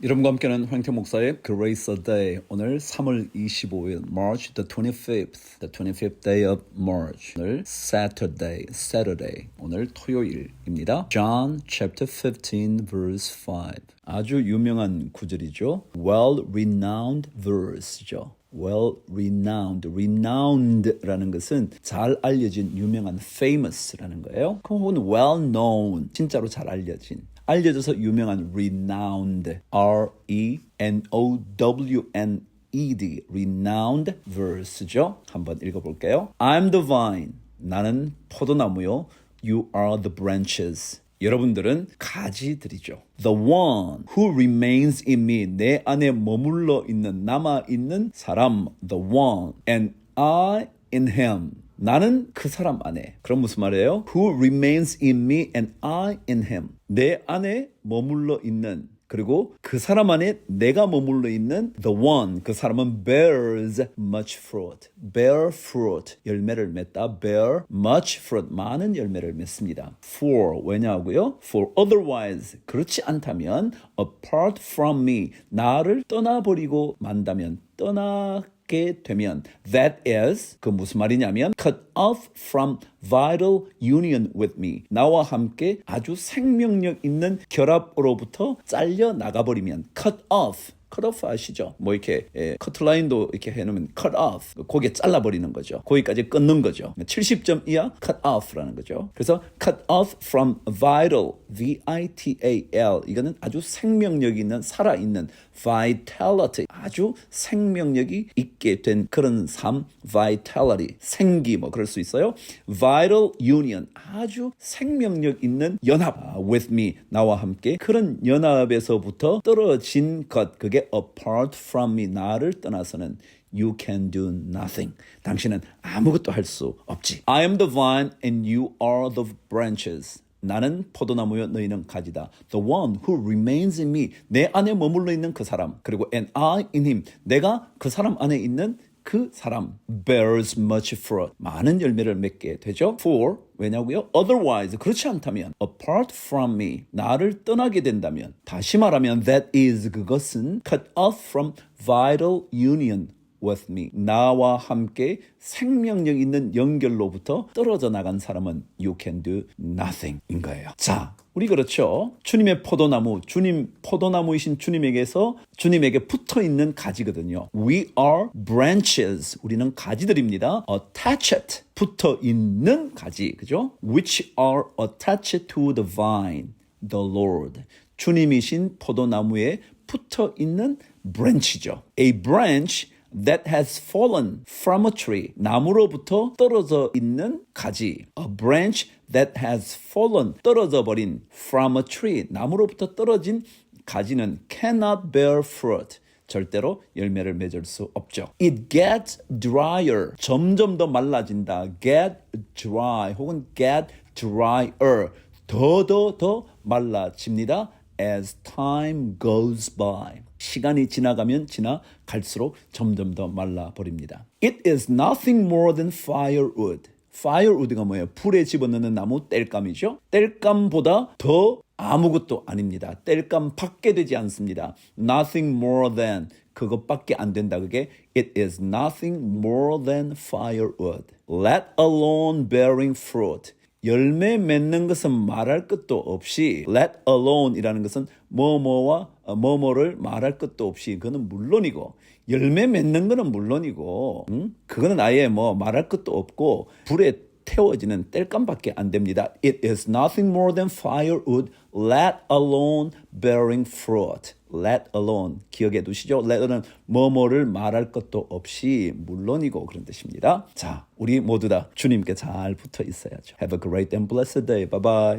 여러분과 함께하는 황태 목사의 Grace a Day 오늘 3월 25일 March the 25th the 25th day of March 오늘 Saturday Saturday 오늘 토요일입니다 John chapter 15 verse 5 아주 유명한 구절이죠 well renowned verse죠 well renowned, renowned라는 것은 잘 알려진 유명한 famous라는 거예요. 혹은 well known, 진짜로 잘 알려진 알려져서 유명한 renowned, R E N O W N E D, renowned verse죠. 한번 읽어볼게요. I'm the vine, 나는 포도나무요. You are the branches. 여러분들은 가지들이죠. The one who remains in me, 내 안에 머물러 있는 남아 있는 사람. The one and I in him. 나는 그 사람 안에. 그럼 무슨 말이에요? Who remains in me and I in him. 내 안에 머물러 있는 그리고 그 사람 안에 내가 머물러 있는 the one 그 사람은 bears much fruit bear fruit 열매를 맺다 bear much fruit 많은 열매를 맺습니다 for 왜냐하고요 for otherwise 그렇지 않다면 apart from me 나를 떠나버리고 만다면 떠나 게 되면 that is 그 무슨 말이냐면 cut off from vital union with me 나와 함께 아주 생명력 있는 결합으로부터 잘려 나가 버리면 cut off cut off 아시죠? 뭐 이렇게 예, 커트라인도 이렇게 해놓으면 cut off 고개 잘라버리는 거죠. 거기까지 끊는 거죠. 70점 이하 cut off라는 거죠. 그래서 cut off from vital, V-I-T-A-L 이거는 아주 생명력 있는 살아있는 vitality 아주 생명력이 있게 된 그런 삶 vitality 생기 뭐 그럴 수 있어요. vital union 아주 생명력 있는 연합 아, with me 나와 함께 그런 연합에서부터 떨어진 것 그게 apart from me 나를 떠나서는 You can do nothing. 당신은 아무것도 할 수 없지. I am the vine and you are the branches. 나는 포도나무여 너희는 가지다. The one who remains in me. 내 안에 머물러 있는 그 사람. 그리고 and I in him. 내가 그 사람 안에 있는 그 사람 bears much fruit. 많은 열매를 맺게 되죠. For 왜냐고요? Otherwise 그렇지 않다면 apart from me 나를 떠나게 된다면 다시 말하면 that is 그것은 cut off from vital union with me. 나와 함께 생명력 있는 연결로부터 떨어져 나간 사람은 you can do nothing 인 거예요. 자, 우리 그렇죠. 주님의 포도나무, 주님 포도나무이신 주님에게서 주님에게 붙어 있는 가지거든요. We are branches. 우리는 가지들입니다. attached 붙어 있는 가지. 그죠? which are attached to the vine, the Lord. 주님이신 포도나무에 붙어 있는 branch죠. A branch that has fallen from a tree. 나무로부터 떨어져 있는 가지. A branch that has fallen. 떨어져 버린 from a tree. 나무로부터 떨어진 가지는 cannot bear fruit. 절대로 열매를 맺을 수 없죠. It gets drier. 점점 더 말라진다. get dry 혹은 get drier. 더더더 말라집니다. As time goes by. 시간이 지나가면 지나 갈수록 점점 더 말라 버립니다. It is nothing more than firewood. firewood가 뭐예요? 불에 집어넣는 나무 땔감이죠. 땔감보다 더 아무것도 아닙니다. 땔감 밖에 되지 않습니다. Nothing more than 그것밖에 안 된다. 그게 it is nothing more than firewood. Let alone bearing fruit. 열매 맺는 것은 말할 것도 없이 let alone이라는 것은 뭐뭐와 뭐뭐를 말할 것도 없이 그거는 물론이고 열매 맺는 거는 물론이고 음? 그거는 아예 뭐 말할 것도 없고 불에 태워지는 땔감밖에 안 됩니다. It is nothing more than firewood, let alone bearing fruit. Let alone 기억해 두시죠. let은 뭐뭐를 말할 것도 없이 물론이고 그런 뜻입니다. 자, 우리 모두 다 주님께 잘 붙어 있어야죠. Have a great and blessed day. Bye bye.